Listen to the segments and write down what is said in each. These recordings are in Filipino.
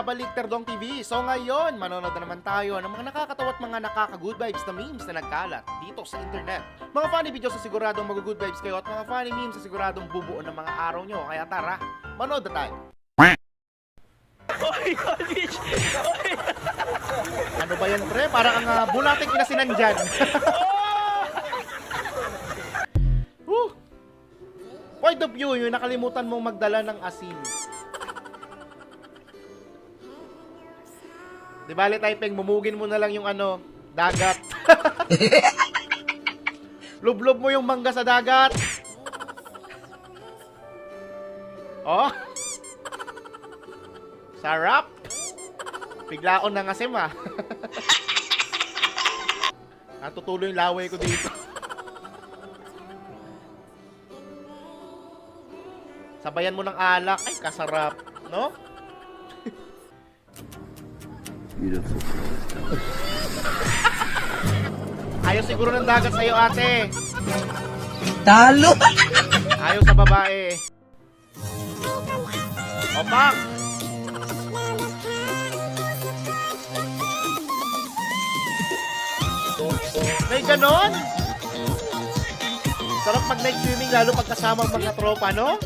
babalik Terdong TV. So ngayon, manonood na naman tayo ng mga nakakatawa at mga nakaka-good vibes na memes na nagkalat dito sa internet. Mga funny videos sa siguradong mag-good vibes kayo at mga funny memes sa siguradong bubuo ng mga araw nyo. Kaya tara, manood na tayo. Ano ba yan, pre? Parang ang uh, bulating inasinan dyan. Point of view, yung nakalimutan mong magdala ng asin. Di bali, typing, mumugin mo na lang yung ano, dagat. Lublob mo yung mangga sa dagat. Oh. Sarap. Biglaon ng asim ah. Natutuloy yung laway ko dito. Sabayan mo ng alak. Ay, kasarap. No? Ayaw siguro ng dagat sa'yo, ate. Talo! Ayaw sa babae. Opak! May ganon? Sarap mag night swimming lalo pag kasama ang mga tropa, no?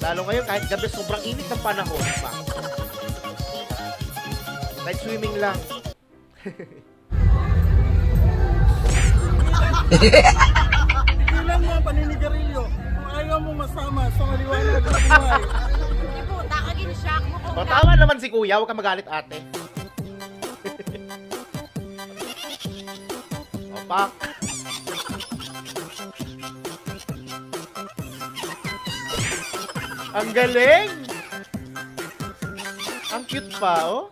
Lalo ngayon kahit gabi sobrang init ng panahon pa. Night swimming lang. Ilan mga paninigarilyo kung ayaw mo masama sa maliwanag na buhay. Puta ka shock mo O tama naman si kuya, huwag ka magalit ate. Opak. Ang galing! Ang cute pa, oh.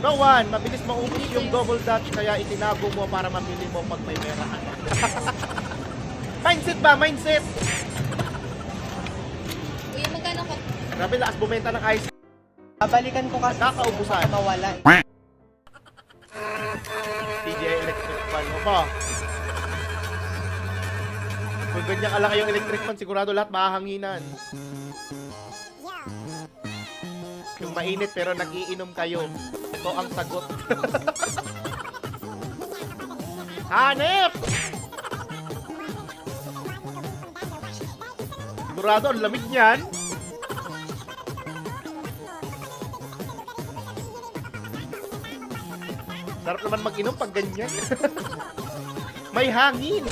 No one, mabilis maubos yung double dutch kaya itinago mo para mabili mo pag may pera ka na. mindset ba? Mindset! Uy, magkano ka? Grabe, lakas bumenta ng ice Babalikan ko kasi Kakaubusan. mawala. TJ electric fan mo ba? Kung ganyan kalaki yung electric fan, sigurado lahat mahahanginan. Yung mainit pero nag-iinom kayo. Ito ang sagot. Hanep! Sigurado, ang lamig niyan. Sarap naman mag-inom pag ganyan. May hangin.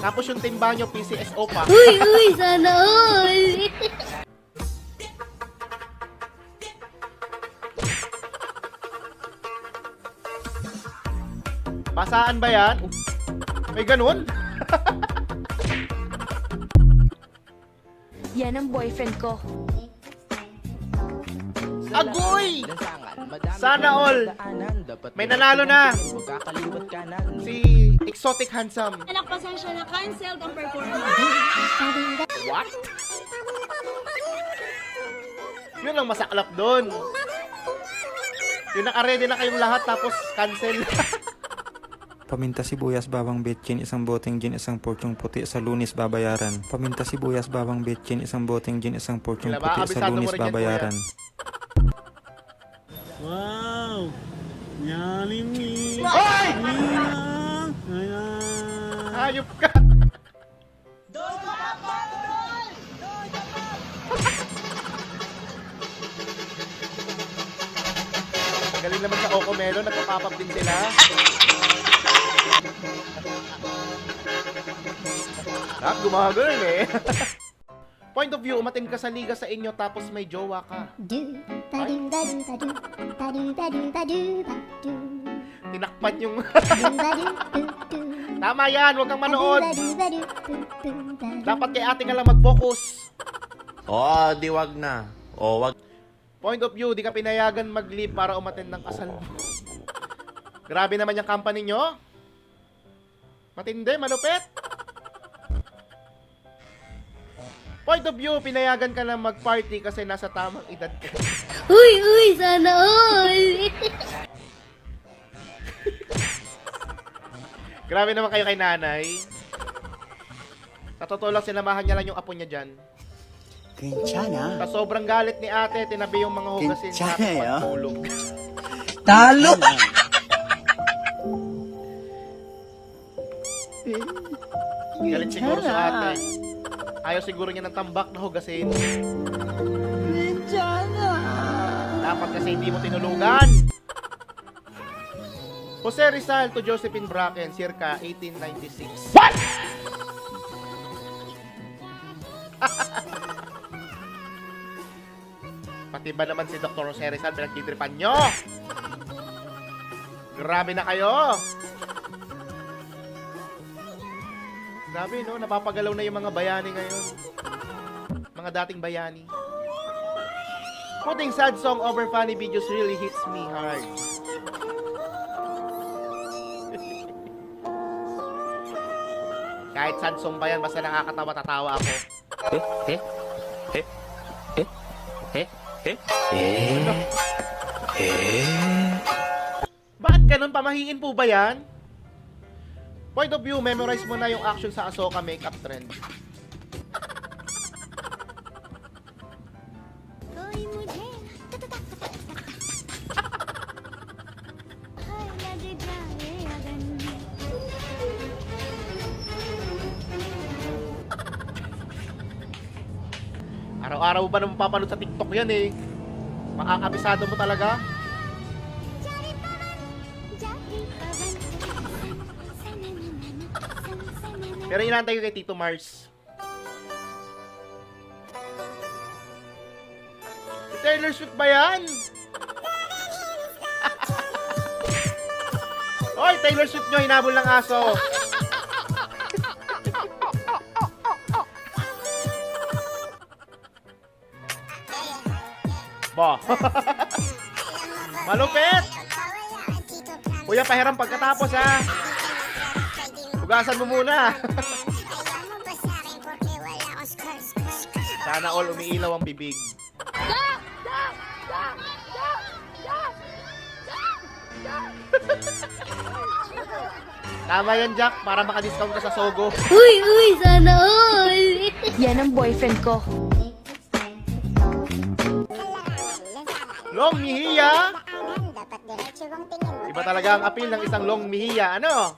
Tapos yung timba nyo, PCSO pa. Uy, uy, sana all! Pasaan ba yan? May ganun? Yan ang boyfriend ko. Agoy! Sana all! May nanalo na! Si Exotic Handsome. Anak, pasensya na. Canceled ang performance. What? Yun ang masaklap doon. Yung naka-ready na kayong lahat tapos cancel. Paminta sibuyas bawang betchin isang boteng gin isang porsyong puti sa lunis babayaran. Paminta sibuyas bawang betchin isang boteng gin isang porsyong ba? puti sa Abisado mo lunis rin yan, babayaran. Wow! Yalim ni! Hoy! Hayop ka! Galing naman sa Oco Melon, nagpa-pop up din sila. Nak, gumagano'n eh. Point of view, umatin ka sa liga sa inyo tapos may jowa ka. do ba do ba do ba do ba do ba do ba do ba do Tinakpan yung... do ba do do do Tama yan, huwag kang manood. Dapat kay ate ka lang mag-focus. Oo, di wag na. O, wag Point of view, di ka pinayagan mag-leave para umattend ng kasal mo. Grabe naman yung company nyo. Matindi, malupit. Point of view, pinayagan ka na mag-party kasi nasa tamang edad ka. Uy, uy, sana all! Grabe naman kayo kay nanay. Sa totoo lang, sinamahan niya lang yung apo niya dyan. Kinchana. Sa sobrang galit ni ate, tinabi yung mga hugasin sa Kintsana, eh, oh. pagtulog. Talo! Galit siguro sa ate. Ayaw siguro niya ng tambak na hugasin. Dapat kasi hindi mo tinulugan. Jose Rizal to Josephine Bracken, circa 1896. What? Pati ba naman si Dr. Jose Rizal pinagtitripan nyo? Grabe na kayo! Grabe no, napapagalaw na yung mga bayani ngayon. Mga dating bayani. Putting sad song over funny videos really hits me hard. Kahit sad song ba yan, basta nakakatawa tatawa ako. Bakit ganun? Pamahiin po ba yan? Point of view, memorize mo na yung action sa Ahsoka makeup trend. Araw-araw ba naman papanood sa TikTok yan eh. Makakabisado mo talaga. Pero inantay ko kay Tito Mars. Taylor Swift ba yan? Hoy, Taylor Swift nyo, hinabol ng aso. Ba. Malupit! Kuya, pahiram pagkatapos ha. Hugasan mo muna. Sana all umiilaw ang bibig. Tama yan, Jack, para makadiscount ka sa Sogo. Uy, uy, sana all! Yan ang boyfriend ko. Long Mihiya! Iba talaga ang appeal ng isang Long Mihiya. Ano?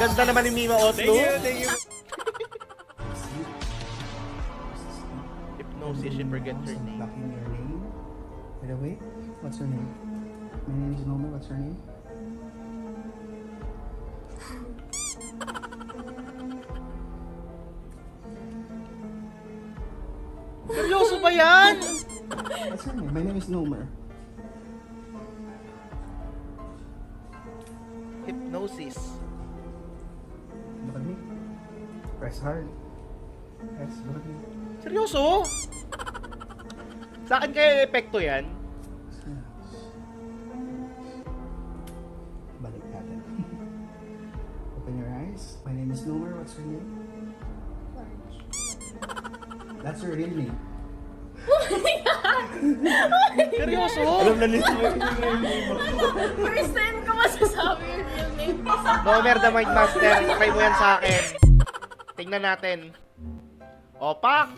Ganda naman ni Mima Otlo. Thank you, Hypnosis, she forgets her name. Lucky your name. By the way, what's your name? My name is Nomer. What's your name? Seryoso ba yan? What's your name? My name is Nomer. Hypnosis. Look at me. Press hard. Press. Look at me. Seryoso? Sa akin kaya epekto yan? Eyes. My name is Nomer. What's your name? That's your real name. Seryoso? First time ko masasabi yung real name. Nomer the Mind Master, try mo yan sa akin. Tingnan natin. Opak!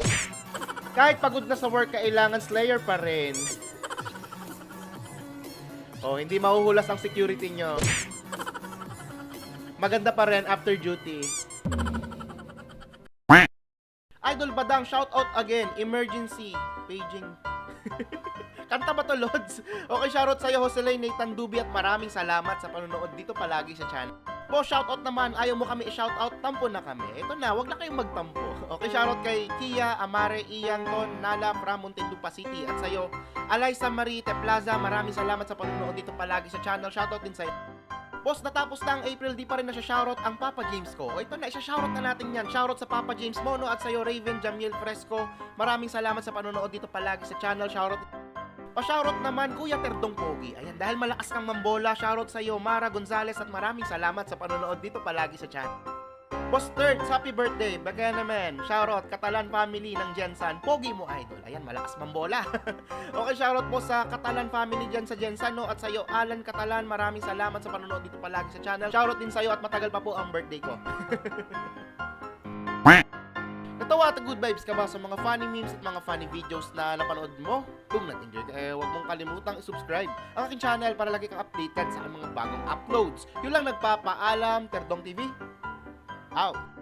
Kahit pagod na sa work, kailangan Slayer pa rin. Oh, hindi mahuhulas ang security nyo. Maganda pa rin after duty. Idol Badang, shout out again. Emergency. Paging. Kanta ba to, Lods? Okay, shoutout sa'yo, Joselay Nathan Dubi at maraming salamat sa panonood dito palagi sa channel. Po, shoutout naman. Ayaw mo kami i-shoutout, tampo na kami. Ito na, wag na kayong magtampo. Okay, shoutout kay Kia, Amare, Ian, Ton, Nala, from Muntinlupa City. At sa'yo, Alaysa Marite Plaza, maraming salamat sa panonood dito palagi sa channel. Shoutout din sa'yo. Boss, natapos na ang April, di pa rin na siya shoutout ang Papa James ko. O ito na, isa shoutout na natin yan. Shoutout sa Papa James Mono at sa'yo Raven Jamil Fresco. Maraming salamat sa panonood dito palagi sa channel. Shoutout Pa-shoutout naman Kuya Terdong Pogi. Ayan, dahil malakas kang mambola, shoutout sa iyo Mara Gonzales at maraming salamat sa panonood dito palagi sa channel. Boss Thirds, happy birthday. Bagay naman. Shoutout, Catalan family ng Jensan. Pogi mo, idol. Ayan, malakas mambola. okay, shoutout po sa Catalan family dyan sa Jensan, no? At sa'yo, Alan Catalan, maraming salamat sa panonood dito palagi sa channel. Shoutout din sa'yo at matagal pa po ang birthday ko. Natawa at good vibes ka ba sa mga funny memes at mga funny videos na napanood mo? Kung nag-enjoy ka, eh, huwag mong kalimutang i-subscribe ang aking channel para lagi kang updated sa mga bagong uploads. Yun lang nagpapaalam, Terdong TV. Out!